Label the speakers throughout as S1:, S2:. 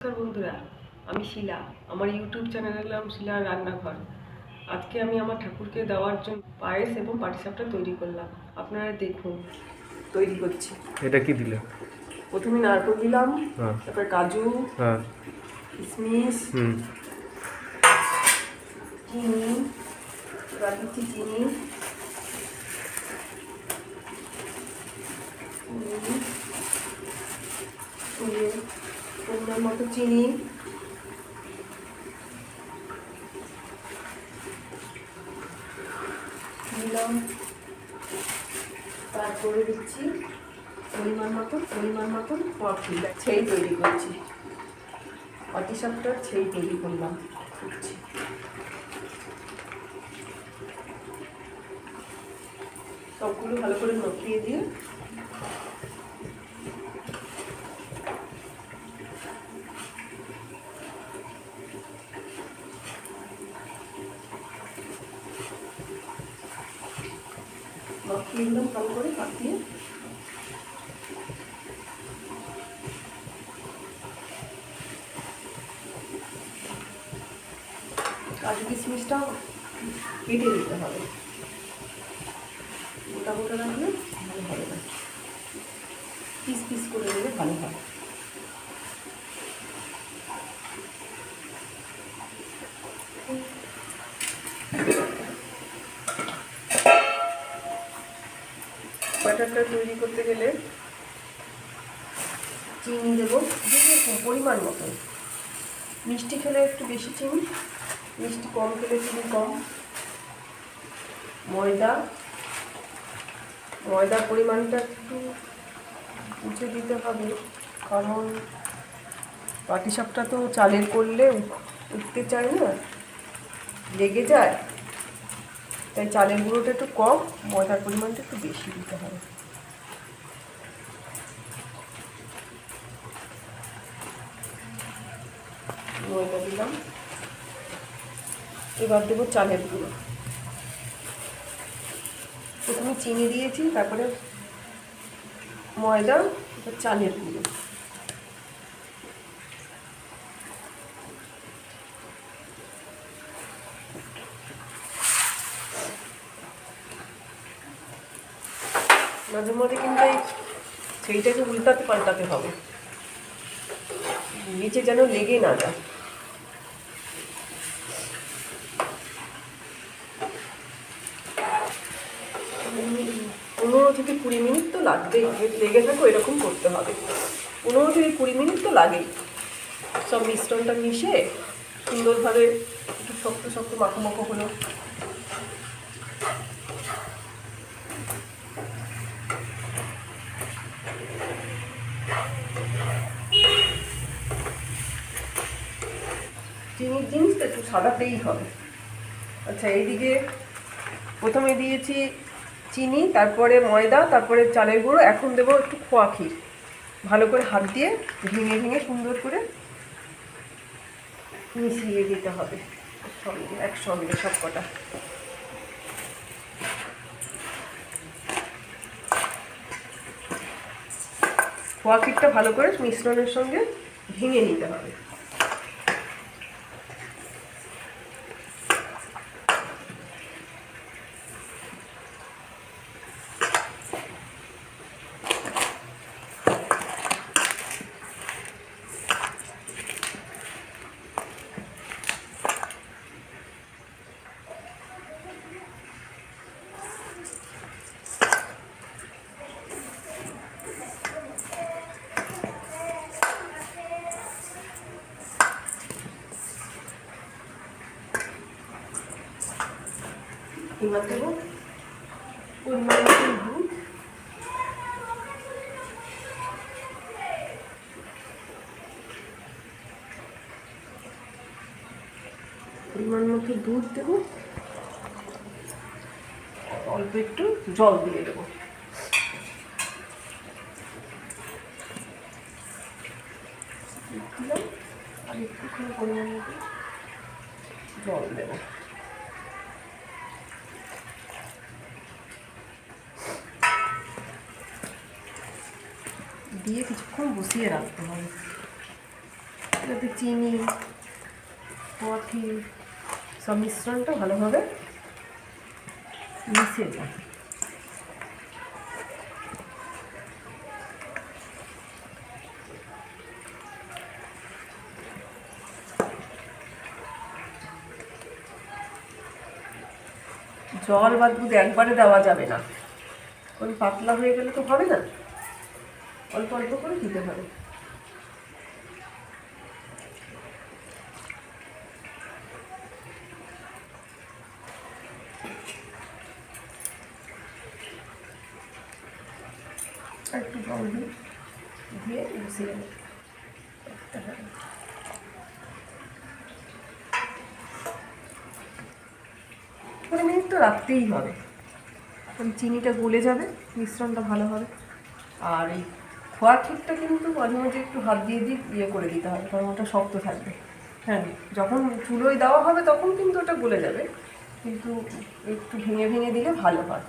S1: নমস্কার বন্ধুরা আমি শিলা। আমার ইউটিউব চ্যানেলের নাম শিলা রান্নাঘর। আজকে আমি আমার ঠাকুরকে দেওয়ার জন্য পায়েস এবং পাটিসাপটা তৈরি করলাম। আপনারা দেখুন তৈরি করছি।
S2: এটা কি দিলে?
S1: প্রথমে নারকেল দিলাম
S2: হ্যাঁ।
S1: তারপর কাজু
S2: হ্যাঁ।
S1: কিশমিশ চিনি এবার দিচ্ছি চিনি। চিনি, পরিমাণ মতো চিনি। দিলাম। তারপরে দিচ্ছি পরিমাণ মতো পরিমাণ মতন কফি। ছেই তৈরি করছি। পাটিসাপটার ছেই তৈরি করলাম। করছি। সবগুলো ভালো করে নখিয়ে দিয়ে নখিয়ে দিলাম কাটিয়ে কাজু কিশমিশটা কেটে দিতে হবে। গোটা গোটা রাখলে ভালো হবে না। পিস পিস করে দিলে ভালো হয়। ব্যাটারটা তৈরি করতে গেলে চিনি দেবো পরিমাণ মতন। মিষ্টি খেলে একটু বেশি চিনি, মিষ্টি কম খেলে চিনি কম। ময়দা, ময়দার পরিমাণটা একটু বুঝে দিতে হবে, কারণ পাটিসাপটা তো চালের করলে উঠতে চায় না, লেগে যায়। তাই চালের গুঁড়োটা একটু কম, ময়দার পরিমাণটা একটু বেশি দিতে হবে। ময়দা দিলাম। এবার দেবো চালের গুঁড়ো। প্রথমে চিনি দিয়েছি, তারপরে ময়দা চালের গুঁড়ো। মাঝে মধ্যে কিন্তু এই সেইটাকে উল্টাতে পাল্টাতে হবে। নিচে যেন লেগে না যায় পনেরো থেকে কুড়ি মিনিট তো লাগবেই। লেগে থাকো, এরকম করতে হবে। পনেরো থেকে কুড়ি মিনিট তো লাগেই। সব মিশ্রণটা মিশে সুন্দরভাবে একটু শক্ত শক্ত মাখো মাখো হলো। চিনির জিনিস তো একটু সাদাতেই হবে। আচ্ছা এইদিকে প্রথমে দিয়েছি চিনি, তারপরে ময়দা, তারপরে চালের গুঁড়ো, এখন দেবো একটু খোয়া ক্ষীর। ভালো করে হাত দিয়ে ভেঙে ভেঙে সুন্দর করে মিশিয়ে দিতে হবে। সঙ্গে, একসঙ্গে সব কটা খোয়া ক্ষীরটা ভালো করে মিশ্রণের সঙ্গে ভেঙে নিতে হবে। এবার দেবো? পরিমাণ মতন দুধ পরিমাণ মতো দুধ দেবো? অল্প একটু জল দিয়ে দেবো। দিলাম আর একটুখানি পরিমাণ মতো জল দেবো। দিয়ে কিছুক্ষণ বসিয়ে রাখতে হবে। যাতে চিনি, কফি সব মিশ্রণটা ভালোভাবে মিশে যায়। জল বা দুধ একবারে দেওয়া যাবে না। কারণ পাতলা হয়ে গেলে তো হবে না। অল্প অল্প করে দিতে হবে। একটু জল দিয়ে বসিয়ে কুড়ি মিনিট তো রাখতেই হবে। চিনিটা গলে যাবে, মিশ্রণটা ভালো হবে। আর এই খোয়া ঠিকটা কিন্তু মাঝে মাঝে একটু হাত দিয়ে দিয়ে ইয়ে করে দিতে হবে, কারণ ওটা শক্ত থাকবে। হ্যাঁ যখন চুলোয় দেওয়া হবে তখন কিন্তু ওটা গলে যাবে, কিন্তু একটু ভেঙে ভেঙে দিলে ভালো হয়।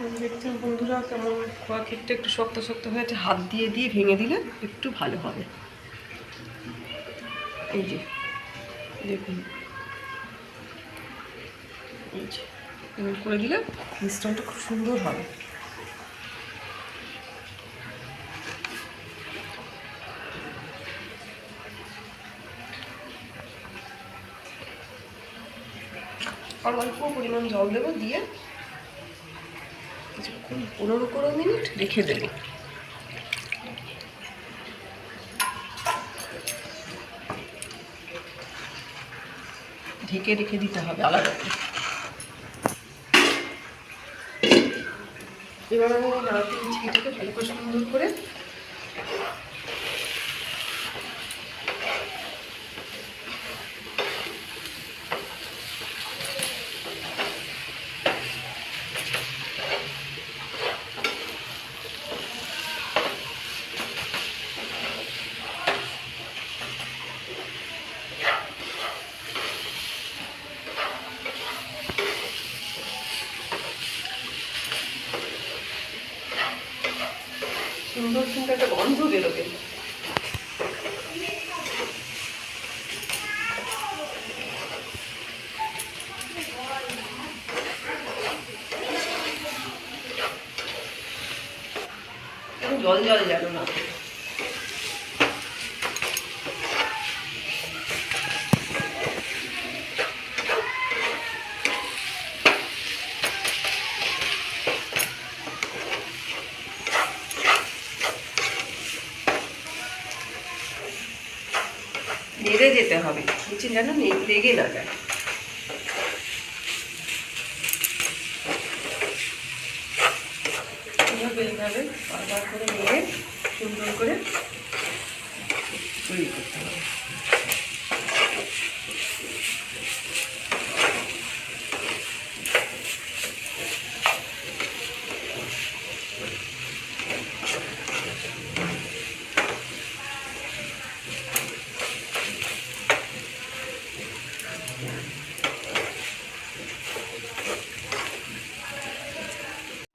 S1: দেখছেন বন্ধুরা কেমন খোয়া ক্ষীরটা একটু শক্ত শক্ত হয়েছে। হাত দিয়ে দিয়ে ভেঙে দিলে একটু ভালো হবে। এই যে, দেখুন। এই যে করে দিলে মিশ্রণটা খুব সুন্দর হবে। আর অল্প পরিমাণ জল দেবো দিয়ে পনেরো কুড়ো মিনিট রেখে দেব। ঢেকে রেখে দিতে হবে আলাদা করে। এবার আমি নাড়াতে দিচ্ছি এটাকে ভালো করে সুন্দর করে সুন্দর সুন্দর একটা গন্ধ বেরোবে। জল জল যেন নেড়ে যেতে হবে। নিচে যেন লেগে না যায়। এইভাবে এইভাবে বারবার করে নেড়ে সুন্দর করে তৈরি করতে হবে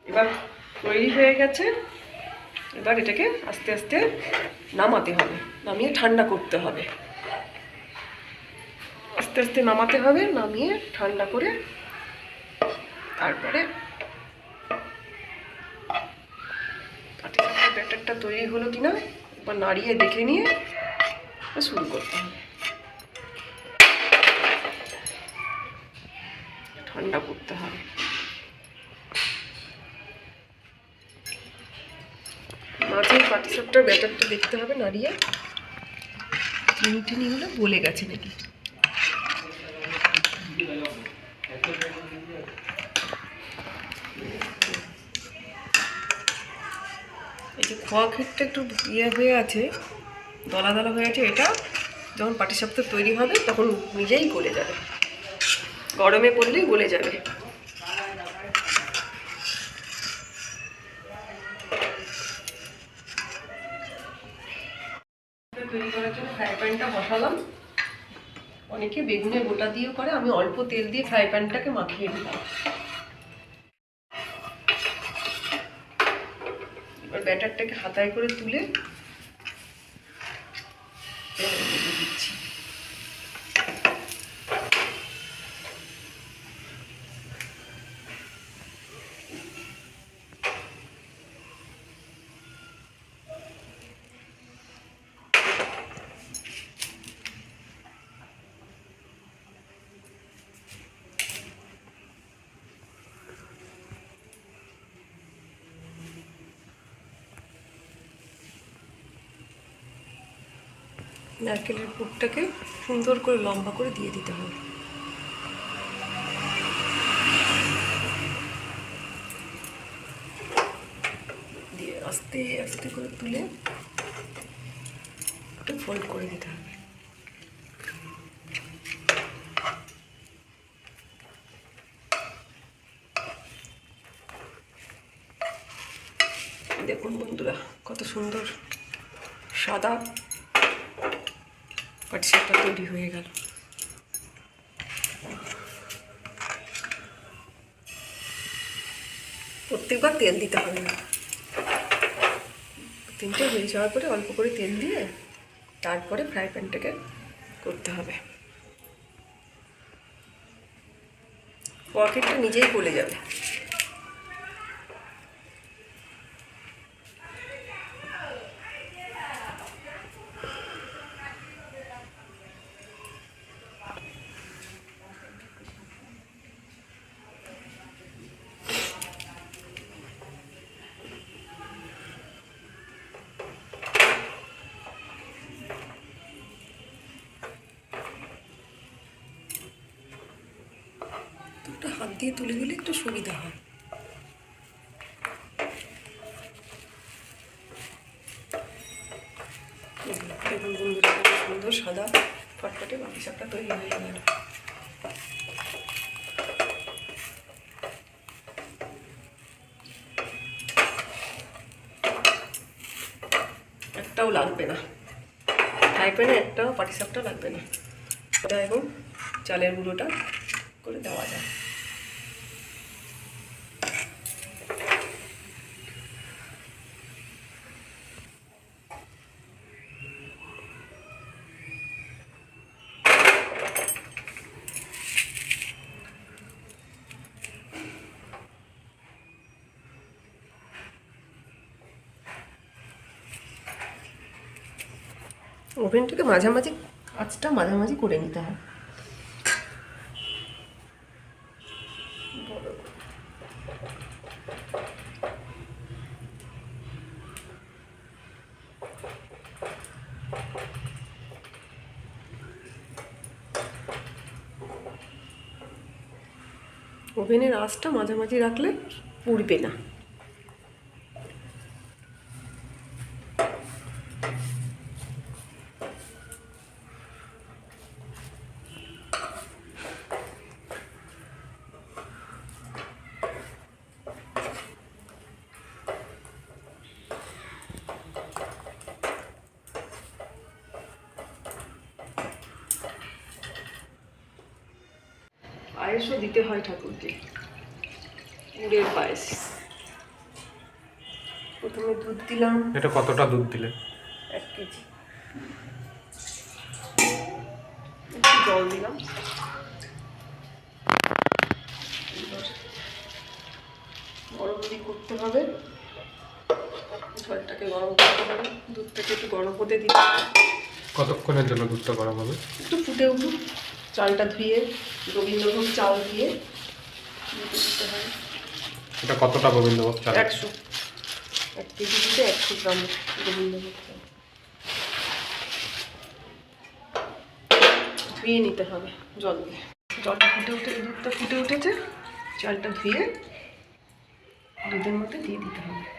S1: এবার তৈরি হয়ে গেছে। এবার এটাকে আস্তে আস্তে নামাতে হবে, নামিয়ে ঠান্ডা করতে হবে। আস্তে আস্তে নামাতে হবে, নামিয়ে ঠান্ডা করে তারপরে ব্যাটারটা তৈরি হলো কিনা, এবার নাড়িয়ে দেখে নিয়ে শুরু করতে হবে। ঠান্ডা করতে হবে। পাটিসাপটার ব্যাটারটা দেখতে হবে নাড়িয়ে। চিনি টিনি হলে গলে গেছে নাকি? এই যে খোয়া ক্ষীরটা একটু ইয়ে হয়ে আছে, দলা দলা হয়ে আছে, এটা যখন পাটিসাপটা তৈরি হবে, তখন নিজেই গলে যাবে। গরমে পড়লেই গলে যাবে। তৈরি করার জন্য ফ্রাই প্যানটা বসালাম। অনেকে বেগুনের গোটা দিয়েও করে, আমি অল্প তেল দিয়ে ফ্রাই প্যানটাকে মাখিয়ে দিলাম। এবার ব্যাটারটাকে হাতায় করে তুলে নারকেলের পুরটাকে সুন্দর করে লম্বা করে দিয়ে দিতে হবে। দিয়ে আস্তে আস্তে করে তুলে একটু ফোল্ড করে দিতে হবে। দেখুন বন্ধুরা, কত সুন্দর সাদা পাটিসাপটা তৈরি হয়ে গেল। প্রত্যেকবার তেল দিতে হবে না। তিনটে হয়ে যাওয়ার পরে অল্প করে তেল দিয়ে তারপরে ফ্রাই প্যানটাকে করতে হবে। পকেটটা নিজেই গলে যাবে। দিয়ে তুলে দিলে একটু সুবিধা হয়। সুন্দর সাদা ফটফটে বাকি সবটা তৈরি হয়ে গেল। একটাও লাগবে না। ফ্রাই প্যানে একটাও পাটিসাপটা লাগবে না। এটা এবং চালের গুঁড়োটা করে দেওয়া যায় ওভেনটাকে মাঝামাঝি আঁচটা মাঝামাঝি করে নিতে হয়। ওভেনের আঁচটা মাঝামাঝি রাখলে পুড়বে না পায়েসও দিতে হয় ঠাকুরকে গুড়ের পায়েস প্রথমে দুধ দিলাম।
S2: এটা কতটা দুধ দিলে?
S1: এক কেজি। একটু জল দিলাম। গরম দিয়ে করতে হবে জলটাকে গরম করতে হবে। দুধটাকে একটু গরম হতে দিতে
S2: কতক্ষণের জন্য দুধটা গরম হবে?
S1: একটু ফুটে উঠুক। চালটা ধুয়ে রবীন্দ্রভোগ চাল দিয়ে দিতে দিতে হবে।
S2: এটা কতটা গোবিন্দভোগ চাল?
S1: একশো। এক কেজি দিতে একশো গ্রাম গোবিন্দভোগ ধুয়ে নিতে হবে জল দিয়ে। জলটা ফুটে উঠে দুধটা ফুটে উঠেছে। চালটা ধুয়ে দুধের মধ্যে দিয়ে দিতে হবে।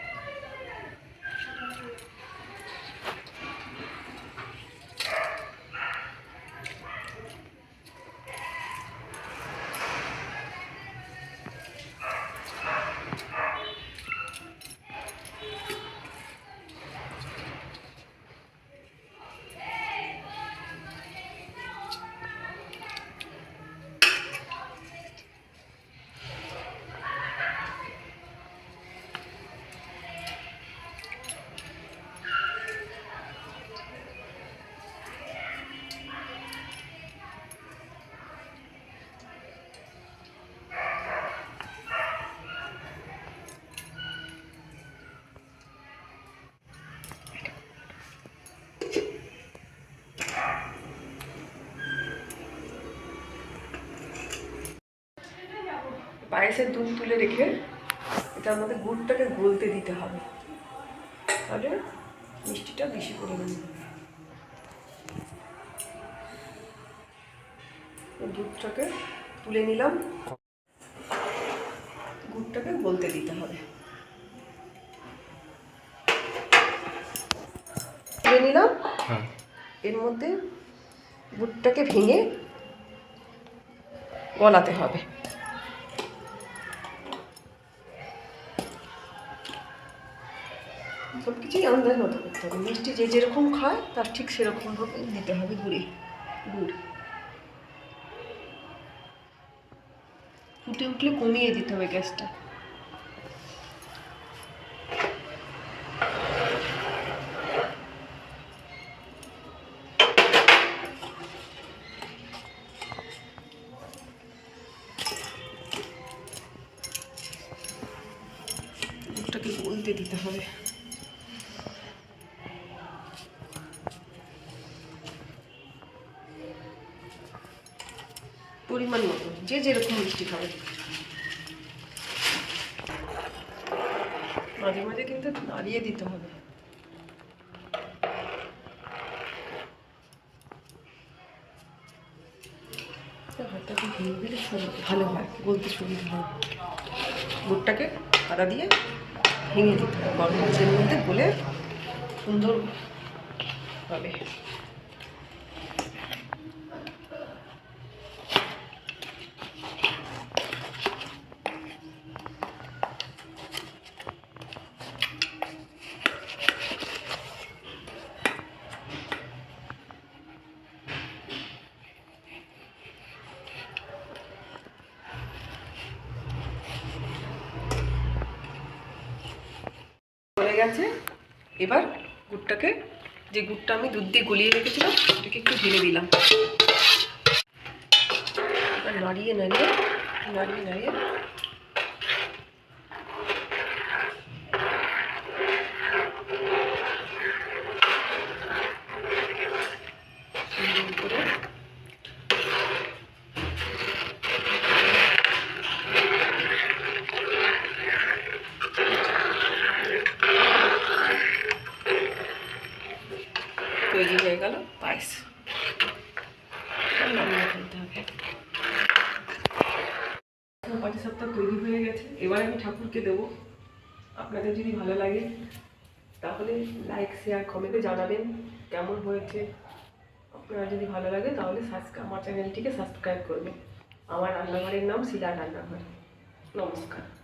S1: পায়েসের দুধ তুলে রেখে এটার মধ্যে গুড়টাকে গলতে দিতে হবে। তাহলে মিষ্টিটা বেশি পরিমাণে। দুধটাকে তুলে নিলাম। গুড়টাকে গলতে দিতে হবে। তুলে নিলাম।
S2: হ্যাঁ।
S1: এর মধ্যে গুড়টাকে ভেঙে গলাতে হবে। সব কিছুই আন্দাজ মতো করতে হবে। মিষ্টি যে যেরকম খায়, তার ঠিক সেরকমভাবে নিতে হবে গুড়ে। গুড়। ফুটে উঠলে কমিয়ে দিতে হবে গ্যাসটা। যে যেরকম মিষ্টি খাবে। মাঝে মাঝে কিন্তু নাড়িয়ে দিতে হবে। হাতটাকে দিলে ভালো হয়, বলতে সুবিধা হয়। গুড়টাকে আদা দিয়ে ভেঙে দিতে হবে, গরম মধ্যে গলে সুন্দর হবে গেছে। এবার গুড়টাকে, যে গুড়টা আমি দুধ দিয়ে গলিয়ে রেখেছিলাম ওটাকে একটু ঢেলে দিলাম। নাড়িয়ে নাড়িয়ে নাড়িয়ে নাড়িয়ে সুন্দর করে তৈরি হয়ে গেল পায়েস এবার নামিয়ে ফেলতে হবে পাটি সপ্তাহ তৈরি হয়ে গেছে আমি দেবো। আপনাদের যদি ভালো লাগে, তাহলে লাইক শেয়ার কমেন্টে জানাবেন কেমন হয়েছে। আপনারা যদি ভালো লাগে, তাহলে সাবস্ক্রাইব আমার চ্যানেলটিকে সাবস্ক্রাইব করবেন। আমার রান্নাঘরের নাম শিলা রান্নাঘর। নমস্কার।